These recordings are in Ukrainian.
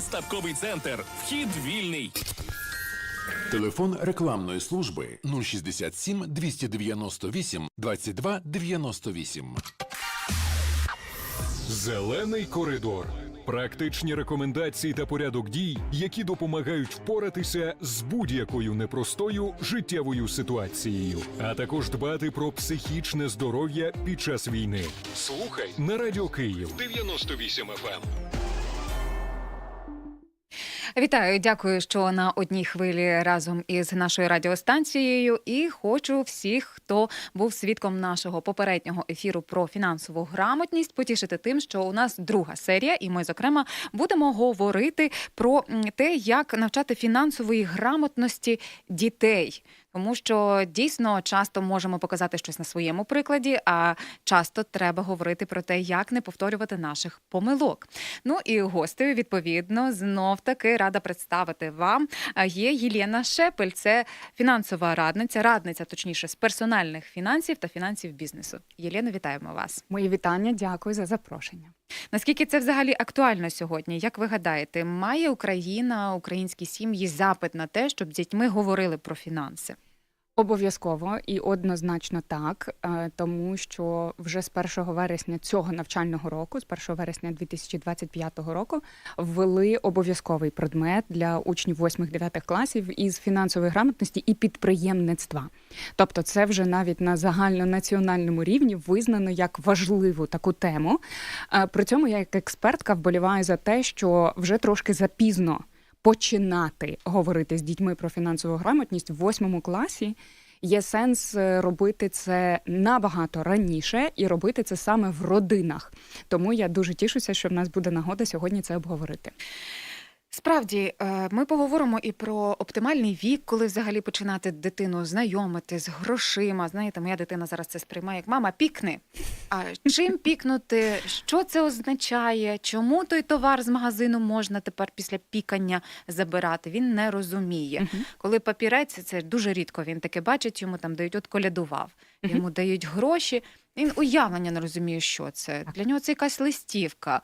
Виставковий центр. Вхід вільний. Телефон рекламної служби 067 298 22 98. Зелений коридор. Практичні рекомендації та порядок дій, які допомагають впоратися з будь-якою непростою життєвою ситуацією, а також дбати про психічне здоров'я під час війни. Слухай на радіо Київ 98 FM. Вітаю, дякую, що на одній хвилі разом із нашою радіостанцією. І хочу всіх, хто був свідком нашого попереднього ефіру про фінансову грамотність, потішити тим, що у нас друга серія, і ми, зокрема, будемо говорити про те, як навчати фінансової грамотності дітей. Тому що дійсно часто можемо показати щось на своєму прикладі, а часто треба говорити про те, як не повторювати наших помилок. Ну і гостею, відповідно, знов таки рада представити вам є Єлена Шепель. Це фінансова радниця, радниця, точніше, з персональних фінансів та фінансів бізнесу. Єлена, вітаємо вас. Мої вітання, дякую за запрошення. Наскільки це взагалі актуально сьогодні? Як ви гадаєте, має Україна, українські сім'ї запит на те, щоб з дітьми говорили про фінанси? Обов'язково і однозначно так, е, тому що вже з 1 вересня цього навчального року, з 1 вересня 2025 року, ввели обов'язковий предмет для учнів 8-9 класів із фінансової грамотності і підприємництва. Тобто, це вже навіть на загальнонаціональному рівні визнано як важливу таку тему. Е, При цьому я як експертка вболіваю за те, що вже трошки запізно починати говорити з дітьми про фінансову грамотність в восьмому класі. Є сенс е, робити це набагато раніше і робити це саме в родинах. Тому я дуже тішуся, що в нас буде нагода сьогодні це обговорити. Справді, е, ми поговоримо і про оптимальний вік, коли взагалі починати дитину знайомити з грошима. Знаєте, моя дитина зараз це сприймає як мама, пікни. А чим пікнути? Що це означає? Чому той товар з магазину можна тепер після пікання забирати? Він не розуміє. Коли папірець, це дуже рідко він таке бачить, йому там дають от колядував, йому дають гроші. Він уявлення не розуміє, що це. Для нього це якась листівка.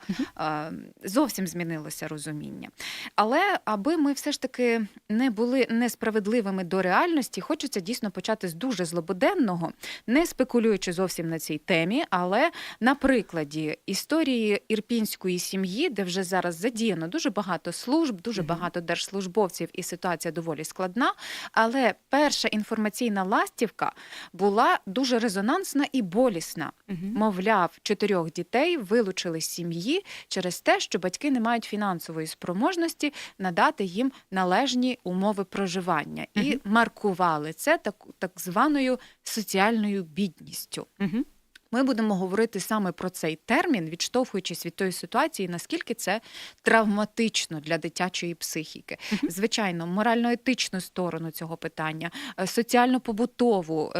Зовсім змінилося розуміння. Але аби ми все ж таки не були несправедливими до реальності, хочеться дійсно почати з дуже злободенного, не спекулюючи зовсім на цій темі, але на прикладі історії ірпінської сім'ї, де вже зараз задіяно дуже багато служб, дуже багато держслужбовців, і ситуація доволі складна. Але перша інформаційна ластівка була дуже резонансна і болісна. Мовляв, чотирьох дітей вилучили з сім'ї через те, що батьки не мають фінансової спроможності надати їм належні умови проживання, і маркували це так, так званою соціальною бідністю. Мгм. Ми будемо говорити саме про цей термін, відштовхуючись від тої ситуації, наскільки це травматично для дитячої психіки. Звичайно, морально-етичну сторону цього питання, е, соціально-побутову.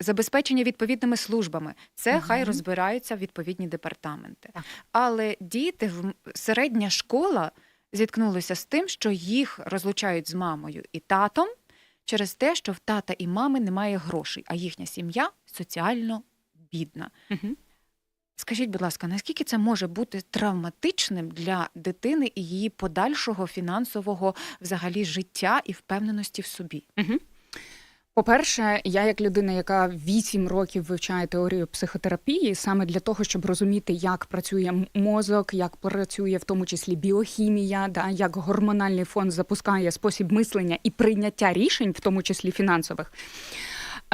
Забезпечення відповідними службами це хай розбираються відповідні департаменти. Так. Але діти в середня школа зіткнулися з тим, що їх розлучають з мамою і татом через те, що в тата і мами немає грошей, а їхня сім'я соціально бідна. Мгм. Скажіть, будь ласка, наскільки це може бути травматичним для дитини і її подальшого фінансового взагалі життя і впевненості в собі? Мгм. По-перше, я як людина, яка 8 років вивчає теорію психотерапії, саме для того, щоб розуміти, як працює мозок, як працює в тому числі біохімія, да, як гормональний фон запускає спосіб мислення і прийняття рішень, в тому числі фінансових.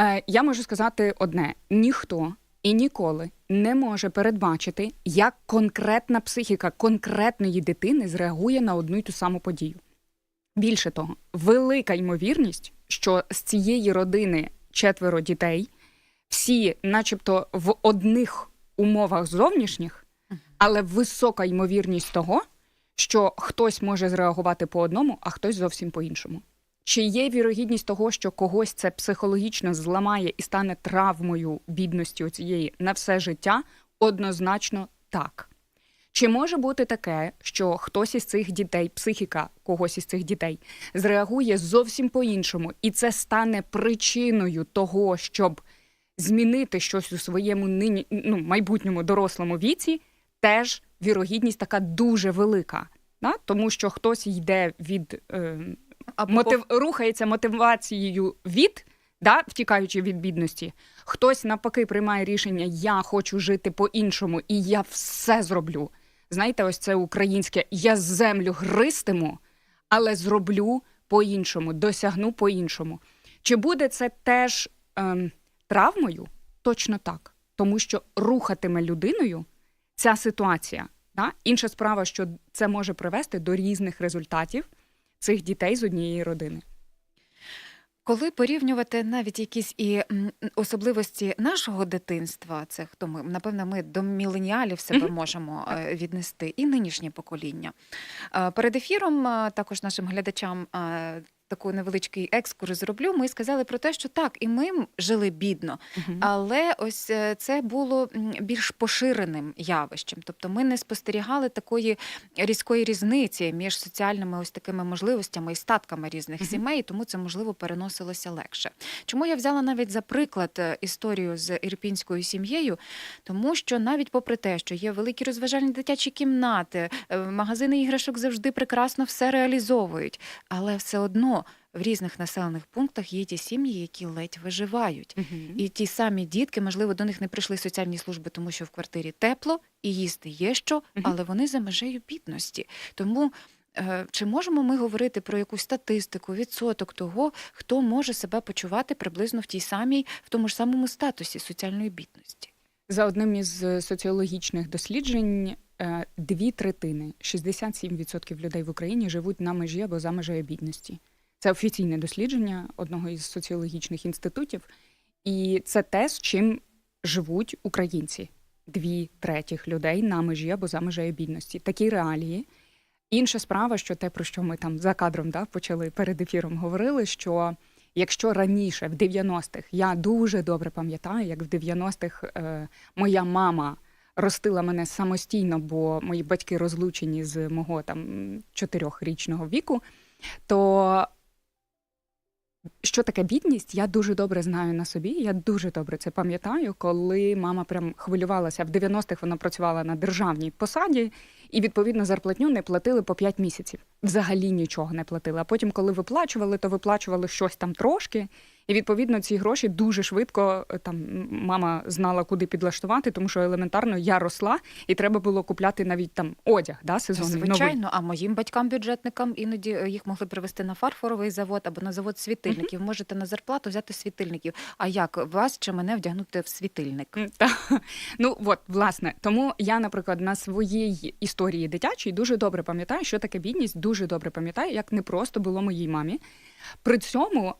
Е, я можу сказати одне: ніхто і ніколи не може передбачити, як конкретна психіка конкретної дитини зреагує на одну й ту саму подію. Більше того, велика ймовірність, що з цієї родини четверо дітей, всі, начебто, в одних умовах зовнішніх, але висока ймовірність того, що хтось може зреагувати по одному, а хтось зовсім по іншому. Чи є вірогідність того, що когось це психологічно зламає і стане травмою бідності цієї на все життя? Однозначно так. Чи може бути таке, що хтось із цих дітей, психіка когось із цих дітей, зреагує зовсім по-іншому, і це стане причиною того, щоб змінити щось у своєму нині, ну, майбутньому дорослому віці? Теж вірогідність така дуже велика. Да? Тому що хтось йде від е, Або мотив... рухається мотивацією від, да, втікаючи від бідності. Хтось навпаки приймає рішення: я хочу жити по-іншому, і я все зроблю. Знаєте, ось це українське я землю гристиму, але зроблю по-іншому, досягну по-іншому. Чи буде це теж ем, травмою? Точно так. Тому що рухатиме людиною ця ситуація. Да? Інша справа, що це може привести до різних результатів цих дітей з однієї родини. Коли порівнювати навіть якісь і особливості нашого дитинства, це хто ми? Напевно, ми до міленіалів себе можемо е, віднести, і нинішнє покоління. Е, Перед ефіром е, також нашим глядачам. Таку невеличкий екскурс зроблю. Ми сказали про те, що так, і ми жили бідно, але ось е, це було більш поширеним явищем. Тобто ми не спостерігали такої різкої різниці між соціальними ось такими можливостями і статками різних сімей, тому це можливо переносилося легше. Чому я взяла навіть за приклад е, історію з ірпінською сім'єю? Тому що навіть попри те, що є великі розважальні дитячі кімнати, е, магазини іграшок завжди прекрасно все реалізовують, але все одно. В різних населених пунктах є ті сім'ї, які ледь виживають. Мгм. І ті самі дітки, можливо, до них не прийшли соціальні служби, тому що в квартирі тепло і їсти є що, але вони за межею бідності. Тому е, чи можемо ми говорити про якусь статистику, відсоток того, хто може себе почувати приблизно в тій самій, в тому ж самому статусі соціальної бідності? За одним із е, соціологічних досліджень, е, дві третини, 67% людей в Україні живуть на межі або за межею бідності. Це офіційне дослідження одного із соціологічних інститутів, і це те, з чим живуть українці. Дві третіх людей на межі або за межею бідності. Такі реалії. Інша справа, що те, про що ми там за кадром да, почали перед ефіром говорили, що якщо раніше, в 90-х, я дуже добре пам'ятаю, як в 90-х е, моя мама ростила мене самостійно, бо мої батьки розлучені з мого там чотирьохрічного віку, то що таке бідність, я дуже добре знаю на собі. Я дуже добре це пам'ятаю, коли мама прям хвилювалася. В 90-х вона працювала на державній посаді, і відповідно зарплатню не платили по 5 місяців. Взагалі нічого не платили. А потім, коли виплачували, то виплачували щось там трошки. І відповідно ці гроші дуже швидко е, там мама знала, куди підлаштувати, тому що елементарно я росла, і треба було купляти навіть там одяг, да, сезонний новий. Звичайно, а моїм батькам-бюджетникам іноді е, їх могли привезти на фарфоровий завод або на завод світильників. Можете на зарплату взяти світильників. А як вас чи мене вдягнути в світильник? Та. Ну от, власне, тому я, наприклад, на своїй історії дитячій дуже добре пам'ятаю, що таке бідність, дуже добре пам'ятаю, як не просто було моїй мамі. При цьому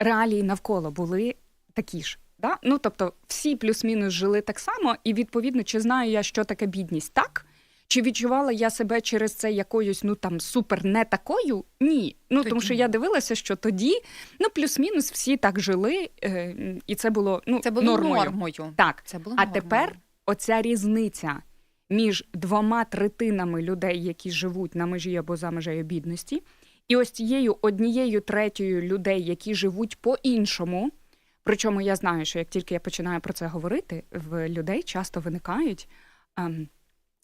реалії навколо були такі ж. Да? Ну, тобто, всі плюс-мінус жили так само, і відповідно, чи знаю я, що таке бідність? Так. Чи відчувала я себе через це якоюсь ну там супер не такою? Ні. Ну тому що я дивилася, що тоді ну плюс-мінус всі так жили, е, і це було ну Це було нормою. нормою. Так, Це було а нормою. тепер оця різниця між двома третинами людей, які живуть на межі або за межею бідності, і ось цією однією третьою людей, які живуть по-іншому. Причому я знаю, що як тільки я починаю про це говорити, в людей часто виникають. ем,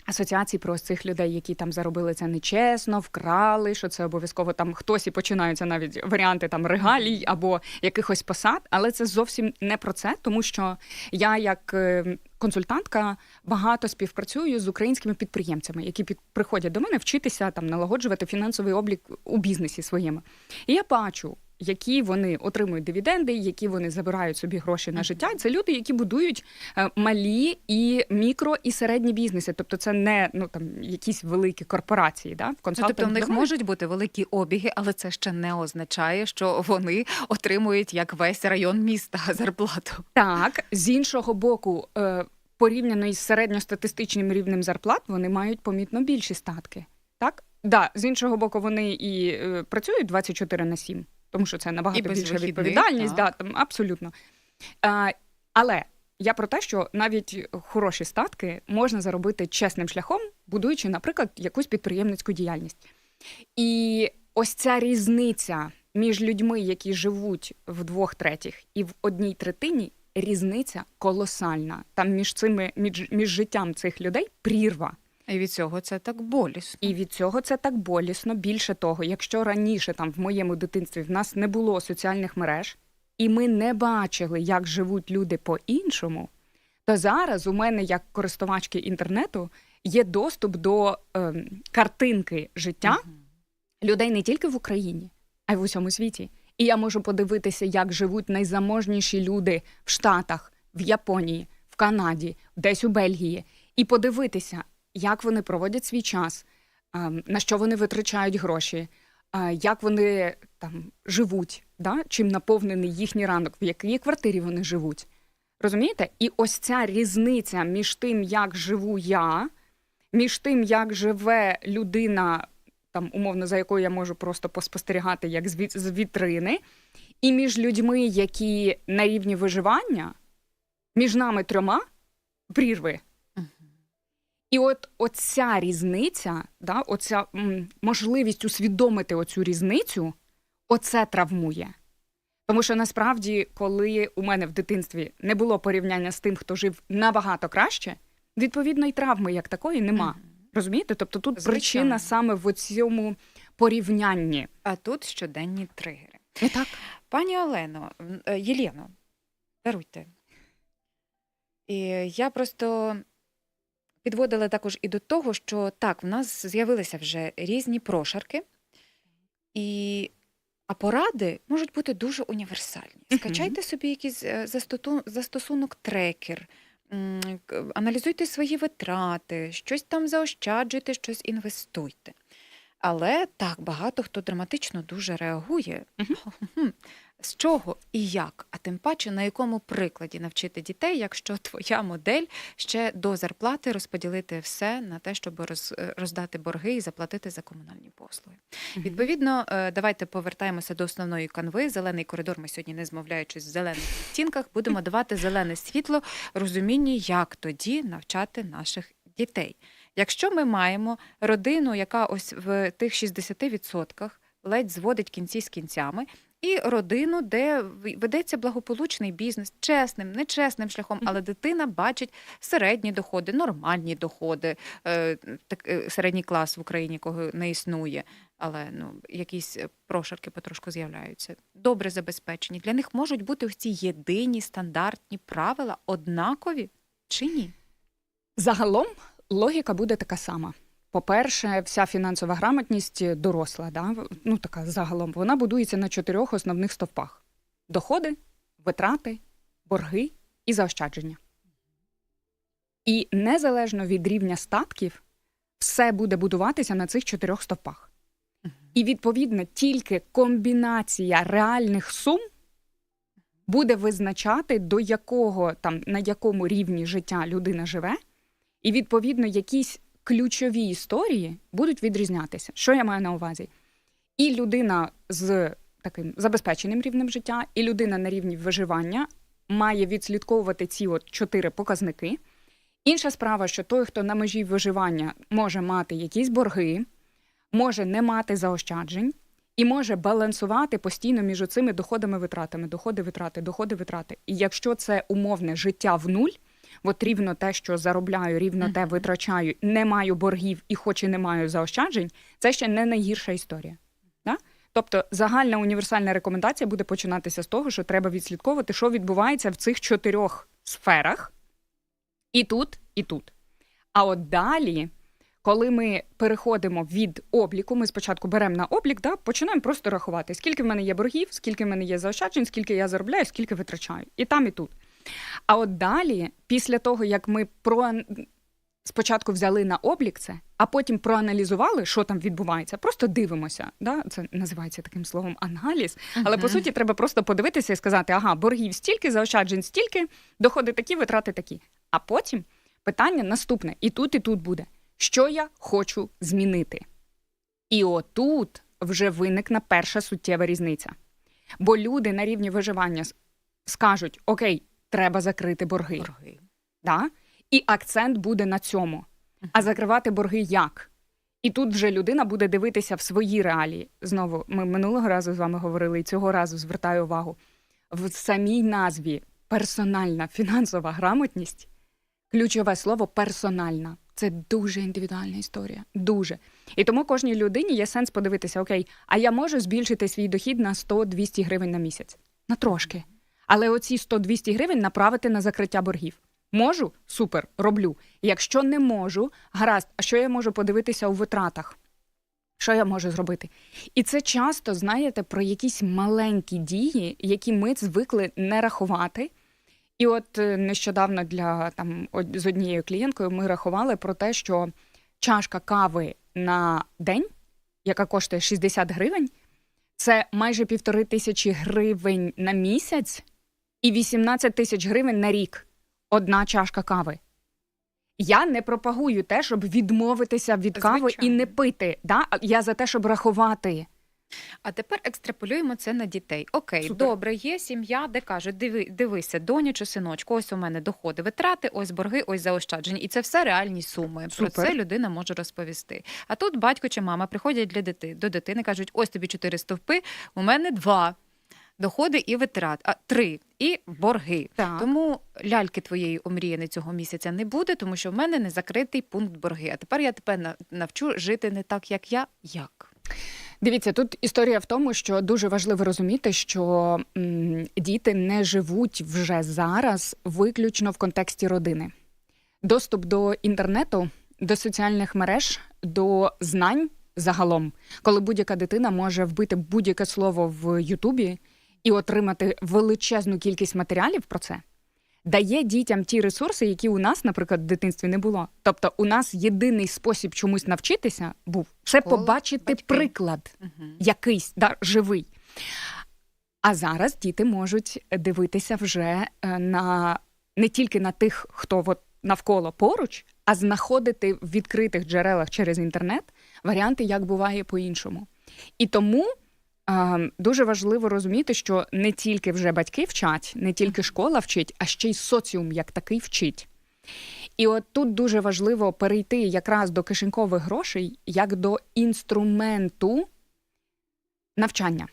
Асоціації про цих людей, які там заробили це нечесно, вкрали, що це обов'язково там хтось і починаються навіть варіанти там регалій або якихось посад, але це зовсім не про це, тому що я, як е, консультантка, багато співпрацюю з українськими підприємцями, які приходять до мене вчитися там налагоджувати фінансовий облік у бізнесі своєму. І я бачу. Які вони отримують дивіденди, які вони забирають собі гроші на життя. Це люди, які будують е, малі і мікро і середні бізнеси. Тобто, це не ну там якісь великі корпорації. Да? В Ну, консалтинг тобто в них можуть бути великі обіги, але це ще не означає, що вони отримують як весь район міста зарплату. Так, з іншого боку, е, порівняно із середньостатистичним рівнем зарплат, вони мають помітно більші статки. Так? Да, з іншого боку, вони і е, працюють 24 на 7, тому що це набагато більша вихідних, відповідальність. Да, там, абсолютно. Е, але я про те, що навіть хороші статки можна заробити чесним шляхом, будуючи, наприклад, якусь підприємницьку діяльність. І ось ця різниця між людьми, які живуть в двох третіх і в одній третині, різниця колосальна. Там між цими між, між життям цих людей прірва. І від цього це так болісно. І від цього це так болісно. Більше того, якщо раніше там в моєму дитинстві в нас не було соціальних мереж, і ми не бачили, як живуть люди по-іншому, то зараз у мене, як користувачки інтернету, є доступ до ем, картинки життя людей не тільки в Україні, а й в усьому світі. І я можу подивитися, як живуть найзаможніші люди в Штатах, в Японії, в Канаді, десь у Бельгії, і подивитися, як вони проводять свій час, ем, на що вони витрачають гроші, е, як вони там живуть, да? чим наповнений їхній ранок, в якій квартирі вони живуть. Розумієте? І ось ця різниця між тим, як живу я, між тим, як живе людина, там, умовно, за якою я можу просто поспостерігати, як з вітрини, і між людьми, які на рівні виживання, між нами трьома прірви. І от оця різниця, да, оця м, можливість усвідомити оцю різницю, оце травмує. Тому що насправді, коли у мене в дитинстві не було порівняння з тим, хто жив набагато краще, відповідно, і травми як такої нема. Розумієте? Тобто тут Звичайно. причина саме в цьому порівнянні. А тут щоденні тригери. І так. Пані Олено, е, Єлєно, даруйте. І я просто підводила також і до того, що так, в нас з'явилися вже різні прошарки, і, а поради можуть бути дуже універсальні. Скачайте собі якийсь е, застосунок трекер, аналізуйте свої витрати, щось там заощаджуйте, щось інвестуйте. Але так, багато хто драматично дуже реагує. З чого і як, а тим паче на якому прикладі навчити дітей, якщо твоя модель ще до зарплати розподілити все на те, щоб е, роздати борги і заплатити за комунальні послуги. Відповідно, е, давайте повертаємося до основної канви. Зелений коридор. Ми сьогодні, не змовляючись в зелених відтінках, будемо давати зелене світло розумінні, як тоді навчати наших дітей. Якщо ми маємо родину, яка ось в тих 60% ледь зводить кінці з кінцями, і родину, де ведеться благополучний бізнес, чесним, нечесним шляхом, але дитина бачить середні доходи, нормальні доходи, е, так, е, середній клас в Україні, кого не існує, але ну, якісь прошарки потрошку з'являються. Добре забезпечені. Для них можуть бути ці єдині стандартні правила, однакові чи ні? Загалом логіка буде така сама. По-перше, вся фінансова грамотність доросла, да? ну така загалом, вона будується на чотирьох основних стовпах: доходи, витрати, борги і заощадження. І незалежно від рівня статків, все буде будуватися на цих чотирьох стовпах. І відповідно тільки комбінація реальних сум буде визначати, до якого там на якому рівні життя людина живе, і відповідно якісь ключові історії будуть відрізнятися. Що я маю на увазі? І людина з таким забезпеченим рівнем життя, і людина на рівні виживання має відслідковувати ці от чотири показники. Інша справа, що той, хто на межі виживання може мати якісь борги, може не мати заощаджень і може балансувати постійно між цими доходами витратами, доходи, витрати, доходи, витрати. І якщо це умовне життя в нуль, от рівно те, що заробляю, рівно те витрачаю, не маю боргів і хоч і не маю заощаджень, це ще не найгірша історія. Да? Тобто загальна універсальна рекомендація буде починатися з того, що треба відслідковувати, що відбувається в цих чотирьох сферах, і тут, і тут. А от далі, коли ми переходимо від обліку, ми спочатку беремо на облік, да, починаємо просто рахувати, скільки в мене є боргів, скільки в мене є заощаджень, скільки я заробляю, скільки витрачаю. І там, і тут. А от далі, після того, як ми про... спочатку взяли на облік це, а потім проаналізували, що там відбувається, просто дивимося. Да? Це називається таким словом аналіз. Але по суті, треба просто подивитися і сказати: ага, боргів стільки, заощаджень стільки, доходи такі, витрати такі. А потім питання наступне: і тут, і тут буде: що я хочу змінити? І отут вже виникне перша суттєва різниця. Бо люди на рівні виживання скажуть: Окей, треба закрити борги. Борги. Да? І акцент буде на цьому. А закривати борги як? І тут вже людина буде дивитися в свої реалії. Знову, ми минулого разу з вами говорили, і цього разу звертаю увагу. В самій назві персональна фінансова грамотність ключове слово персональна. Це дуже індивідуальна історія. Дуже. І тому кожній людині є сенс подивитися: окей, а я можу збільшити свій дохід на 100-200 гривень на місяць. На трошки. Але оці 100-200 гривень направити на закриття боргів. Можу? Супер, роблю. Якщо не можу, гаразд, а що я можу подивитися у витратах? Що я можу зробити? І це часто, знаєте, про якісь маленькі дії, які ми звикли не рахувати. І от е, нещодавно для там з однією клієнткою ми рахували про те, що чашка кави на день, яка коштує 60 гривень, це майже півтори тисячі гривень на місяць і 18 тисяч гривень на рік. Одна чашка кави. Я не пропагую те, щоб відмовитися від кави і не пити. Да? Я за те, щоб рахувати. А тепер екстраполюємо це на дітей. Окей, Супер. добре, є сім'я, де кажуть, диви, дивися, доню чи синочку, ось у мене доходи, витрати, ось борги, ось заощадження. І це все реальні суми. Про це людина може розповісти. А тут батько чи мама приходять для дити, до дитини, кажуть, ось тобі чотири стовпи, у мене два. Доходи і витрат, а три і борги. Так. Тому ляльки твоєї омріяни цього місяця не буде, тому що в мене не закритий пункт борги. А тепер я тебе навчу жити не так, як я. Як? Дивіться, тут історія в тому, що дуже важливо розуміти, що м, діти не живуть вже зараз виключно в контексті родини. Доступ до інтернету, до соціальних мереж, до знань загалом, коли будь-яка дитина може вбити будь-яке слово в Ютубі і отримати величезну кількість матеріалів про це. Дає дітям ті ресурси, які у нас, наприклад, в дитинстві не було. Тобто, у нас єдиний спосіб чомусь навчитися був це Школа, побачити батьки. приклад Угу. якийсь да, живий. А зараз діти можуть дивитися вже е, на не тільки на тих, хто от навколо поруч, а знаходити в відкритих джерелах через інтернет варіанти, як буває по-іншому. І тому дуже важливо розуміти, що не тільки вже батьки вчать, не тільки школа вчить, а ще й соціум як такий вчить. І от тут дуже важливо перейти якраз до кишенькових грошей як до інструменту навчання.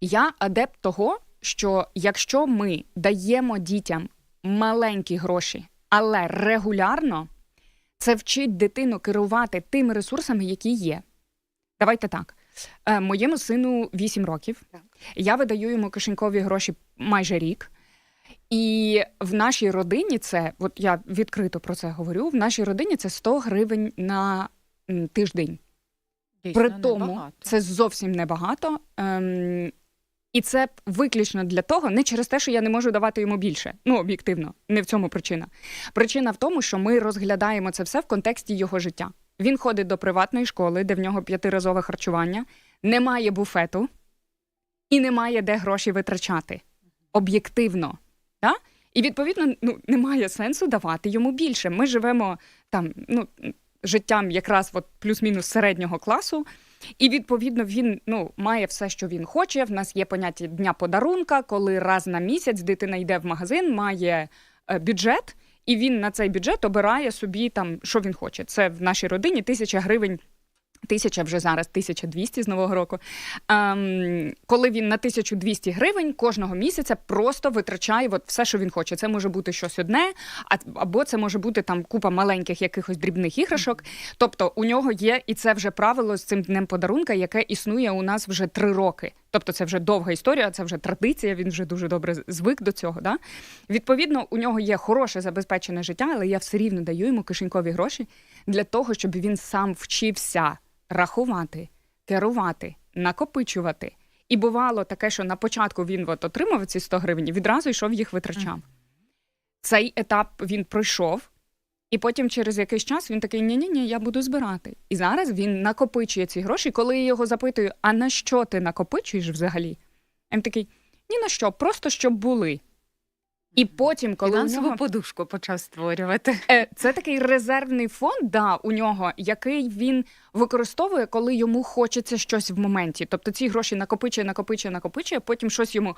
Я адепт того, що якщо ми даємо дітям маленькі гроші, але регулярно, це вчить дитину керувати тими ресурсами, які є. Давайте так. Е, моєму сину 8 років. Так. Я видаю йому кишенькові гроші майже рік. І в нашій родині це, от я відкрито про це говорю, в нашій родині це 100 гривень на тиждень. Дійсно, При тому небагато. це зовсім небагато. Ем, і це виключно для того, не через те, що я не можу давати йому більше. Ну, об'єктивно, не в цьому причина. Причина в тому, що ми розглядаємо це все в контексті його життя. Він ходить до приватної школи, де в нього п'ятиразове харчування, немає буфету і немає де гроші витрачати. Об'єктивно. Да? І відповідно ну, немає сенсу давати йому більше. Ми живемо там, ну, життям якраз от плюс-мінус середнього класу. І відповідно він ну має все, що він хоче. В нас є поняття дня подарунка, коли раз на місяць дитина йде в магазин, має е, бюджет, і він на цей бюджет обирає собі там, що він хоче. Це в нашій родині тисяча гривень. Тисяча вже зараз 1200 з нового року. Ем, коли він на 1200 гривень кожного місяця просто витрачає от все, що він хоче. Це може бути щось одне, а- або це може бути там купа маленьких якихось дрібних іграшок. Тобто у нього є і це вже правило з цим днем подарунка, яке існує у нас вже три роки. Тобто це вже довга історія, це вже традиція. Він вже дуже добре звик до цього. Да? Відповідно, у нього є хороше забезпечене життя, але я все рівно даю йому кишенькові гроші для того, щоб він сам вчився рахувати, керувати, накопичувати. І бувало таке, що на початку він от отримав ці 100 гривень, і відразу йшов їх витрачав. Цей етап він пройшов, і потім через якийсь час він такий: ні-ні, ні я буду збирати. І зараз він накопичує ці гроші. Коли я його запитую, а на що ти накопичуєш взагалі? Він такий: ні на що, просто щоб були. І потім, коли у Фінансову нього... подушку почав створювати. Е, Це такий резервний фонд, да, у нього, який він використовує, коли йому хочеться щось в моменті. Тобто ці гроші накопичує, накопичує, накопичує, потім щось йому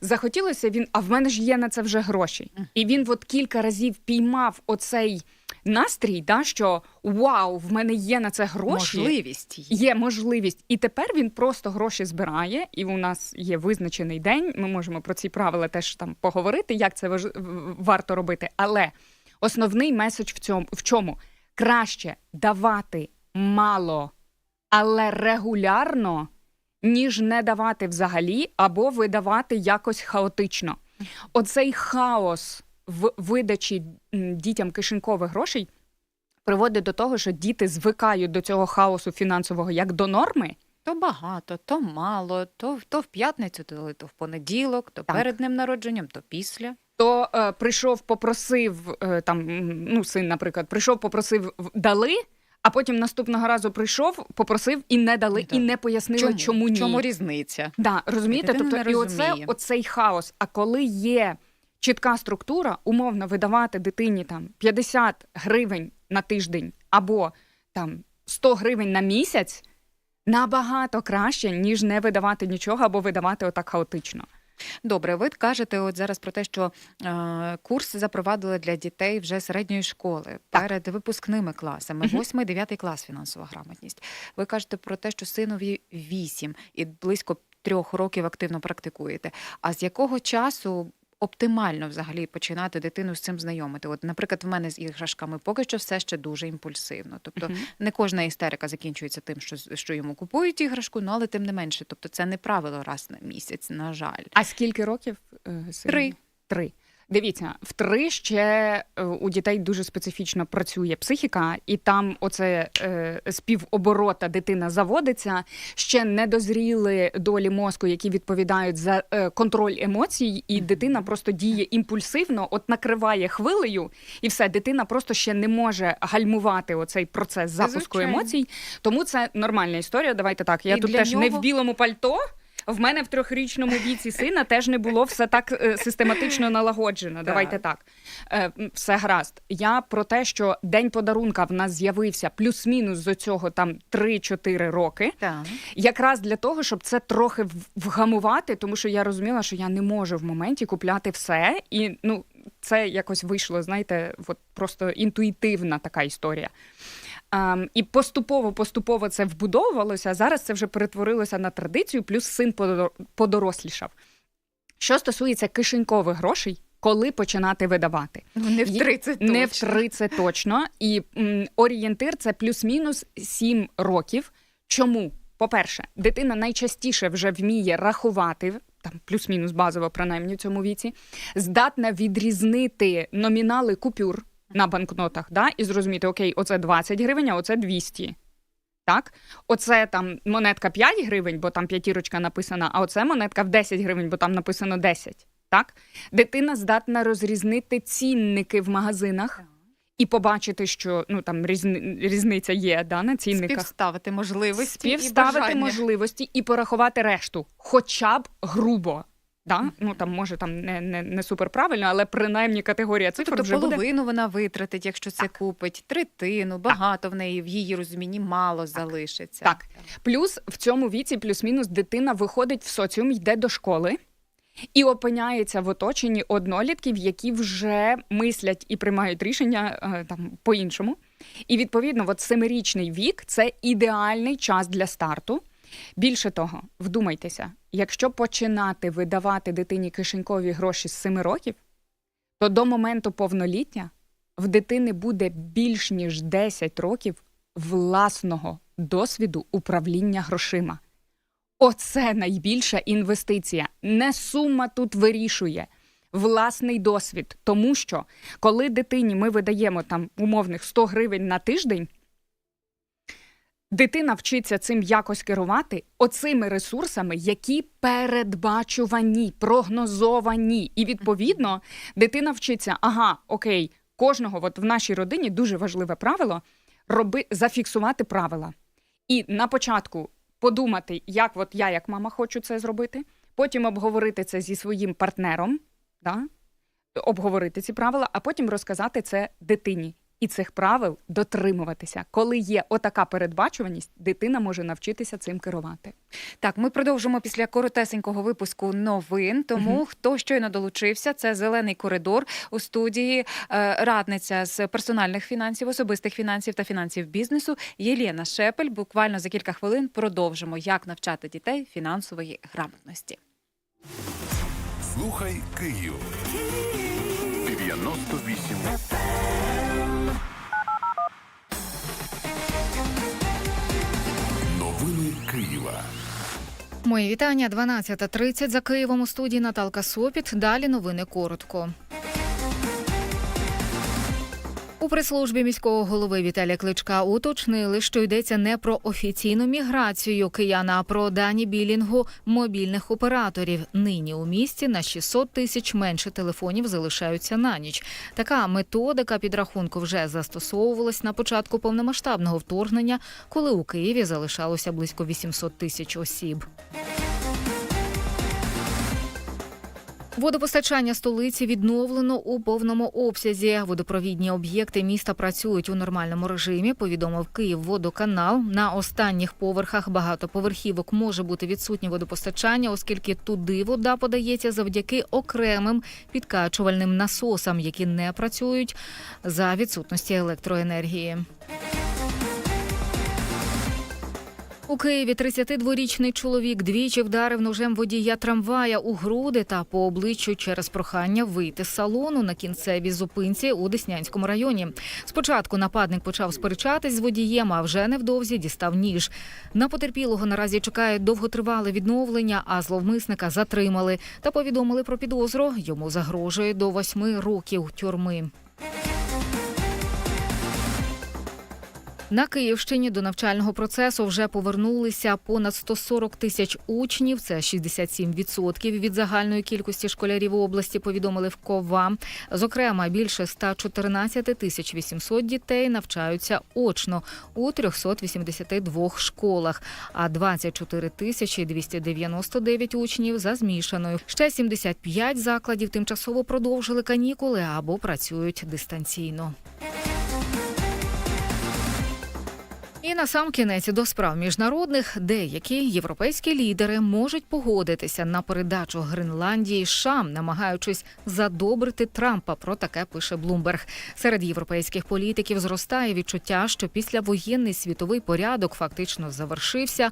захотілося. Він, а в мене ж є на це вже гроші. І він от кілька разів піймав оцей настрій, да, що вау, в мене є на це гроші. Можливість є. Є можливість, і тепер він просто гроші збирає, і у нас є визначений день. Ми можемо про ці правила теж там поговорити, як це важ... варто робити. Але Основний меседж в цьому в чому? Краще давати мало, але регулярно, ніж не давати взагалі, або видавати якось хаотично. Оцей хаос в видачі дітям кишенькових грошей приводить до того, що діти звикають до цього хаосу фінансового як до норми. То багато, то мало, то, то в п'ятницю, то, то в понеділок, то Так. перед днем народженням, то після. То е, прийшов, попросив е, там, ну, син, наприклад, прийшов, попросив, дали, а потім наступного разу прийшов, попросив і не дали, Не і не пояснили, чому, В ні. чому різниця? Да, розумієте? Тобто, і оце, оцей хаос. А коли є чітка структура, умовно видавати дитині там 50 гривень на тиждень або там 100 гривень на місяць, набагато краще, ніж не видавати нічого або видавати отак хаотично. Добре, ви кажете от зараз про те, що е, курс запровадили для дітей вже середньої школи перед випускними класами, Мгм. 8-9 клас фінансова грамотність. Ви кажете про те, що синові 8 і близько трьох років активно практикуєте. А з якого часу оптимально взагалі починати дитину з цим знайомити? От, наприклад, в мене з іграшками поки що все ще дуже імпульсивно. Тобто Мгм. не кожна істерика закінчується тим, що, що йому купують іграшку, ну але тим не менше. Тобто це не правило раз на місяць, на жаль. А скільки років? е. Три. Три. Дивіться, в три ще е, у дітей дуже специфічно працює психіка, і там оце е, співоборота дитина заводиться. Ще не дозріли долі мозку, які відповідають за е, контроль емоцій, і дитина просто діє імпульсивно, от накриває хвилею, і все, дитина просто ще не може гальмувати оцей процес запуску Звичайно. емоцій. Тому це нормальна історія. Давайте так. Я І тут теж не в білому пальто. В мене в трьохрічному віці сина теж не було все так е, систематично налагоджено. Давайте так. Е, Все гаразд. Я про те, що день подарунка в нас з'явився плюс-мінус з цього там 3-4 роки. Так. Якраз для того, щоб це трохи вгамувати, тому що я розуміла, що я не можу в моменті купляти все. І ну, це якось вийшло, знаєте, от просто інтуїтивна така історія. І поступово, поступово це вбудовувалося. а Зараз це вже перетворилося на традицію, плюс син подор- подорослішав. Що стосується кишенькових грошей, коли починати видавати? Ну, не в Є- 30 Не в точно. 30 точно. І м, орієнтир це плюс-мінус 7 років. Чому? По-перше, дитина найчастіше вже вміє рахувати. Там плюс-мінус базово, принаймні в цьому віці, здатна відрізнити номінали купюр на банкнотах, да, і зрозуміти, окей, оце 20 гривень, а оце 200. Так, оце там монетка 5 гривень, бо там п'ятірочка написана, а оце монетка в 10 гривень, бо там написано 10. Так? Дитина здатна розрізнити цінники в магазинах і побачити, що ну там різни, різниця є да, на цінниках. Співставити можливості і Співставити бажання. можливості і порахувати решту, хоча б грубо. Да? Ну там може там не, не, не супер правильно, але принаймні категорія цифр тобто вже буде. половину вона витратить, якщо це купить, третину, багато в неї в її розумінні мало залишиться. Так. Плюс в цьому віці, плюс-мінус, дитина виходить в соціум, йде до школи і опиняється в оточенні однолітків, які вже мислять і приймають рішення е, там по-іншому. І відповідно, от семирічний вік це ідеальний час для старту. Більше того, вдумайтеся, якщо починати видавати дитині кишенькові гроші з 7 років, то до моменту повноліття в дитини буде більш ніж 10 років власного досвіду управління грошима. Оце найбільша інвестиція. Не сума тут вирішує. Власний досвід, тому що коли дитині ми видаємо там умовних 100 гривень на тиждень, дитина вчиться цим якось керувати оцими ресурсами, які передбачувані, прогнозовані. І відповідно дитина вчиться, ага, окей, кожного, от в нашій родині дуже важливе правило роби, зафіксувати правила. І на початку подумати, як от я, як мама, хочу це зробити, потім обговорити це зі своїм партнером, да? обговорити ці правила, а потім розказати це дитині. І цих правил дотримуватися. Коли є отака передбачуваність, дитина може навчитися цим керувати. Так, ми продовжимо після коротесенького випуску новин. Тому хто щойно долучився, це зелений коридор у студії. е, Радниця з персональних фінансів, особистих фінансів та фінансів бізнесу Єлена Шепель. Буквально за кілька хвилин продовжимо, як навчати дітей фінансової грамотності. Слухай Київ. Новини Києва. Мої вітання 12.30 за Києвом у студії Наталка Сопіт. Далі новини коротко. У прес-службі міського голови Віталія Кличка уточнили, що йдеться не про офіційну міграцію кияна, а про дані білінгу мобільних операторів. Нині у місті на 600 тисяч менше телефонів залишаються на ніч. Така методика підрахунку вже застосовувалась на початку повномасштабного вторгнення, коли у Києві залишалося близько 800 тисяч осіб. Водопостачання столиці відновлено у повному обсязі. Водопровідні об'єкти міста працюють у нормальному режимі. Повідомив Київводоканал. На останніх поверхах багатоповерхівок може бути відсутнє водопостачання, оскільки туди вода подається завдяки окремим підкачувальним насосам, які не працюють за відсутності електроенергії. У Києві 32-річний чоловік двічі вдарив ножем водія трамвая у груди та по обличчю через прохання вийти з салону на кінцевій зупинці у Деснянському районі. Спочатку нападник почав сперечатись з водієм, а вже невдовзі дістав ніж. На потерпілого наразі чекає довготривале відновлення, а зловмисника затримали та повідомили про підозру. Йому загрожує до восьми років тюрми. На Київщині до навчального процесу вже повернулися понад 140 тисяч учнів. Це 67% від загальної кількості школярів області. Повідомили в КОВА. Зокрема, більше 114 тисяч 800 дітей навчаються очно у 382 школах, а 24 тисячі 299 учнів за змішаною. Ще 75 закладів тимчасово продовжили канікули або працюють дистанційно. І на сам кінець до справ міжнародних деякі європейські лідери можуть погодитися на передачу Гренландії США, намагаючись задобрити Трампа. Про таке пише Блумберг. Серед європейських політиків зростає відчуття, що післявоєнний світовий порядок фактично завершився,